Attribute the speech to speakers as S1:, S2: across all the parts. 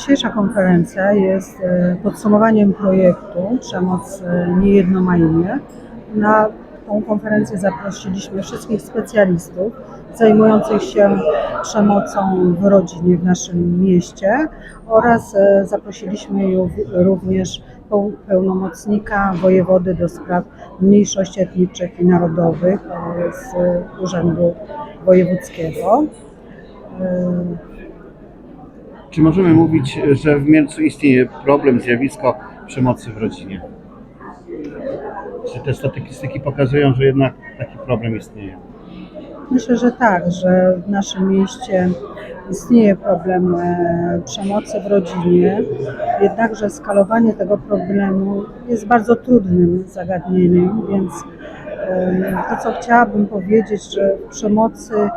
S1: Dzisiejsza konferencja jest e, podsumowaniem projektu Przemoc e, niejedno ma imię. Na tą konferencję zaprosiliśmy wszystkich specjalistów zajmujących się przemocą w rodzinie w naszym mieście oraz e, zaprosiliśmy również peł- pełnomocnika wojewody do spraw mniejszości etnicznych i narodowych z Urzędu Wojewódzkiego.
S2: Czy możemy mówić, że w Mielcu istnieje problem, zjawisko przemocy w rodzinie? Czy te statystyki pokazują, że jednak taki problem istnieje?
S1: Myślę, że tak, że w naszym mieście istnieje problem e, przemocy w rodzinie, jednakże skalowanie tego problemu jest bardzo trudnym zagadnieniem, więc e, to, co chciałabym powiedzieć, że w przemocy e,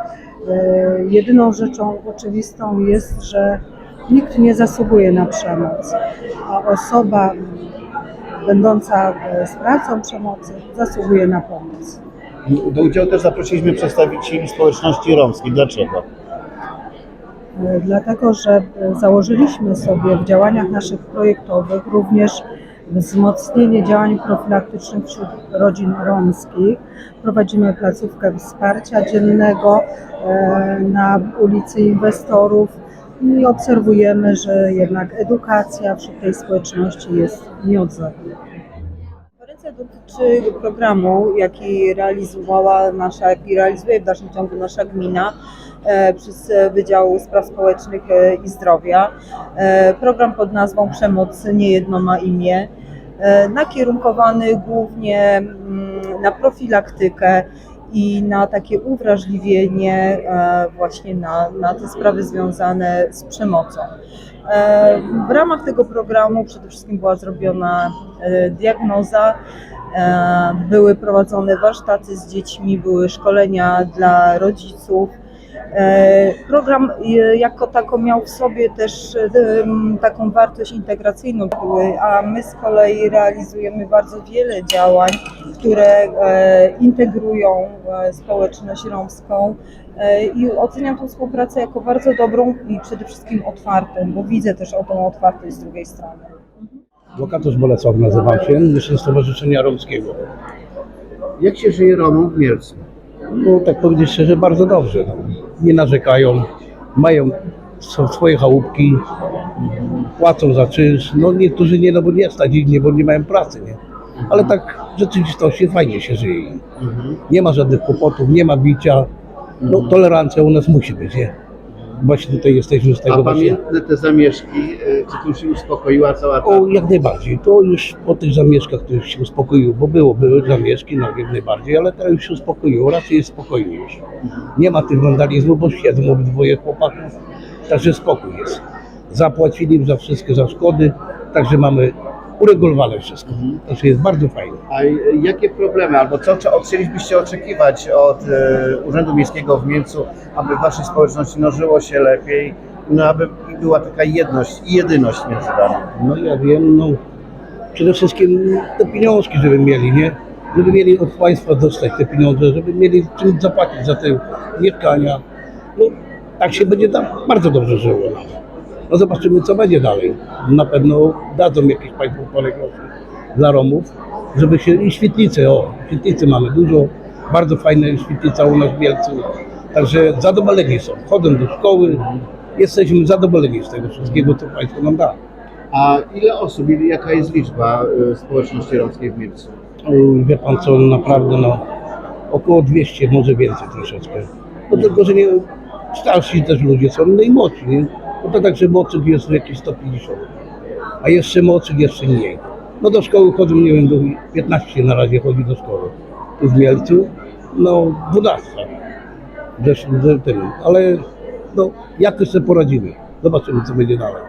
S1: jedyną rzeczą oczywistą jest, że nikt nie zasługuje na przemoc, a osoba będąca e, sprawcą przemocy zasługuje na pomoc.
S2: Do udziału też zaprosiliśmy przedstawicieli społeczności romskiej. Dlaczego?
S1: E, Dlatego, że e, założyliśmy sobie w działaniach naszych projektowych również wzmocnienie działań profilaktycznych wśród rodzin romskich. Prowadzimy placówkę wsparcia dziennego e, na ulicy Inwestorów i obserwujemy, że jednak edukacja wśród tej społeczności jest nieodzowna.
S3: Konferencja dotyczy programu, jaki realizowała nasza, jaki realizuje w dalszym ciągu nasza gmina e, przez Wydział Spraw Społecznych e, i Zdrowia. E, program pod nazwą Przemoc nie jedno ma imię, nakierunkowany głównie mm, na profilaktykę i na takie uwrażliwienie e, właśnie na, na te sprawy związane z przemocą. E, W ramach tego programu przede wszystkim była zrobiona e, diagnoza, były prowadzone warsztaty z dziećmi, były szkolenia dla rodziców. E, Program e, jako tako miał w sobie też e, taką wartość integracyjną, były, a my z kolei realizujemy bardzo wiele działań, które integrują społeczność romską i oceniam tę współpracę jako bardzo dobrą i przede wszystkim otwartą, bo widzę też o tą otwartość z drugiej strony.
S4: Łokatus Bolesław nazywam się, jestem Stowarzyszenia Romskiego.
S2: Jak się żyje Romom w Mielcu?
S4: No tak powiedzieć szczerze, bardzo dobrze. No. Nie narzekają, mają swoje chałupki, płacą za czynsz. No niektórzy nie, no bo nie stać ich, nie, bo nie mają pracy, nie? Ale tak w rzeczywistości fajnie się żyje. im. Nie ma żadnych kłopotów, nie ma bicia. No tolerancja u nas musi być, nie? Właśnie tutaj jesteśmy z tego
S2: A
S4: właśnie.
S2: pamiętne te zamieszki, y, czy tu się uspokoiła cała ta...
S4: O, jak najbardziej. To już po tych zamieszkach to już się uspokoiło, bo było, były zamieszki, no jak najbardziej, ale teraz już się uspokoiło, raczej jest spokojnie już. Nie ma tych wandalizmu, bo siedzą obydwoje chłopaków, także spokój jest. Zapłacili za wszystkie za szkody, także mamy uregulowane wszystko. Także jest bardzo fajnie.
S2: A jakie problemy, albo co, co chcielibyście oczekiwać od y, Urzędu Miejskiego w Mielcu, aby w Waszej społeczności no, żyło się lepiej, no, aby była taka jedność i jedyność między Wami?
S4: No ja wiem, no przede wszystkim te pieniążki, żeby mieli, nie? Żeby mieli od państwa dostać te pieniądze, żeby mieli czym zapłacić za te mieszkania. No tak się będzie tam bardzo dobrze żyło. No zobaczymy co będzie dalej. Na pewno dadzą jakieś państwo groszy dla Romów, żeby się i świetlice, o świetlicy mamy dużo, bardzo fajne świetlica u nas w Bielcu. Także zadowoleni są, chodzą do szkoły, jesteśmy zadowoleni z tego wszystkiego, co państwo nam da.
S2: A ile osób, ile- jaka jest liczba y, społeczności romskiej w Mielcu?
S4: Uj, Wie pan co, naprawdę no, około 200, może więcej troszeczkę. No tylko, że nie, starsi też ludzie są, no i młodsi, nie? No to także młodszych jest jakieś 150, a jeszcze młodszych jeszcze mniej. No do szkoły chodzą, nie wiem, do 15 na razie chodzi do szkoły. Tu w Mielcu, no 12 w zeszłym, w tym, ale no jakoś sobie poradzimy. Zobaczymy, co będzie dalej.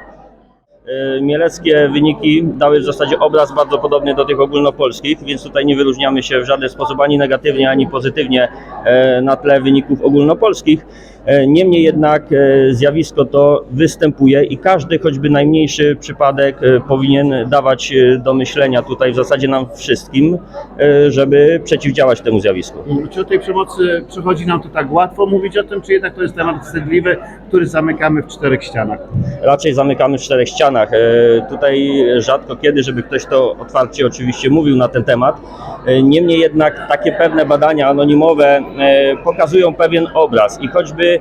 S5: E, Mieleckie wyniki dały w zasadzie obraz bardzo podobny do tych ogólnopolskich, więc tutaj nie wyróżniamy się w żaden sposób ani negatywnie, ani pozytywnie e, na tle wyników ogólnopolskich. E, Niemniej jednak zjawisko to występuje i każdy, choćby najmniejszy przypadek powinien dawać do myślenia tutaj w zasadzie nam wszystkim, żeby przeciwdziałać temu zjawisku.
S2: Czy o tej przemocy przychodzi nam to tak łatwo mówić o tym, czy jednak to jest temat wstydliwy, który zamykamy w czterech ścianach?
S5: raczej zamykamy w czterech ścianach. E, Tutaj rzadko kiedy, żeby ktoś to otwarcie oczywiście mówił na ten temat. E, Niemniej jednak takie pewne badania anonimowe e, pokazują pewien obraz i choćby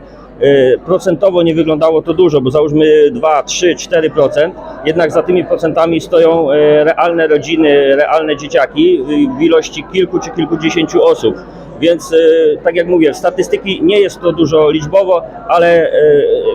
S5: procentowo nie wyglądało to dużo, bo załóżmy 2, 3, 4%, jednak za tymi procentami stoją e, realne rodziny, realne dzieciaki w ilości kilku czy kilkudziesięciu osób. Więc e, tak jak mówię, statystyki nie jest to dużo liczbowo, ale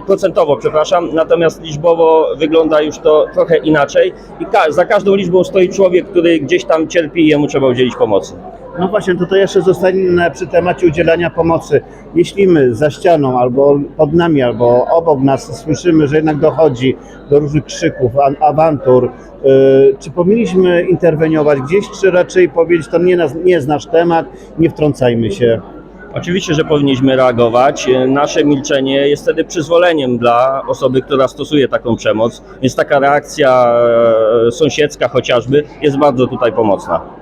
S5: procentowo, przepraszam, natomiast liczbowo wygląda już to trochę inaczej i za każdą liczbą stoi człowiek, który gdzieś tam cierpi i jemu trzeba udzielić pomocy.
S2: No właśnie, tutaj jeszcze zostanie przy temacie udzielania pomocy. Jeśli my za ścianą, albo pod nami, albo obok nas słyszymy, że jednak dochodzi do różnych krzyków, awantur, yy, czy powinniśmy interweniować gdzieś, czy raczej powiedzieć, to nie, nas, nie jest nasz temat, nie wtrącajmy się?
S5: Oczywiście, że powinniśmy reagować. E, Nasze milczenie jest wtedy przyzwoleniem dla osoby, która stosuje taką przemoc, więc taka reakcja e, sąsiedzka chociażby jest bardzo tutaj pomocna.